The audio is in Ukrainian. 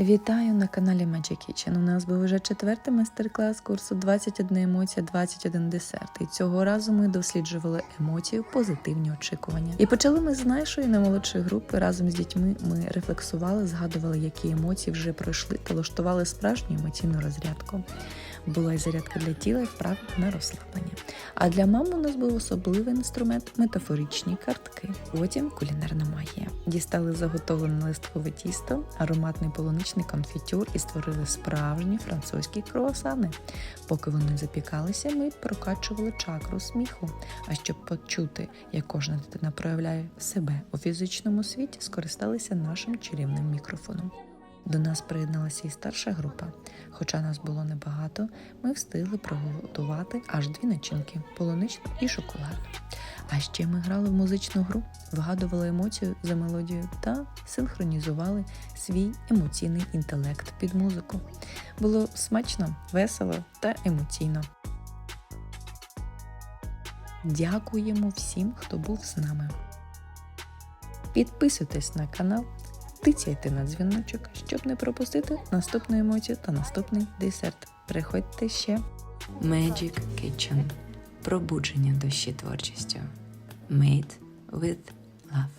Вітаю на каналі Magic Kitchen. У нас був вже четвертий майстер-клас курсу 21 емоція, 21 десерт. І цього разу ми досліджували емоцію, позитивні очікування. І почали ми з нашої наймолодшої групи. Разом з дітьми ми рефлексували, згадували, які емоції вже пройшли, та влаштували справжню емоційну розрядку. Була і зарядка для тіла, і вправи на розслаблення. А для мам у нас був особливий інструмент метафоричні картки. Потім кулінарна магія. Дістали заготовлене листкове тісто, ароматний полуничний конфітюр і створили справжні французькі круасани. Поки вони запікалися, ми прокачували чакру сміху. А щоб почути, як кожна дитина проявляє себе у фізичному світі, скористалися нашим чарівним мікрофоном. До нас приєдналася і старша група. Хоча нас було небагато, ми встигли приготувати аж дві начинки полуничну і шоколадну. А ще ми грали в музичну гру, вигадували емоцію за мелодією та синхронізували свій емоційний інтелект під музику. Було смачно, весело та емоційно. Дякуємо всім, хто був з нами. Підписуйтесь на канал, тицяйте на дзвіночок, щоб не пропустити наступну емоцію та наступний десерт. Приходьте ще. Magic Kitchen. Пробудження душі творчістю. Made with love.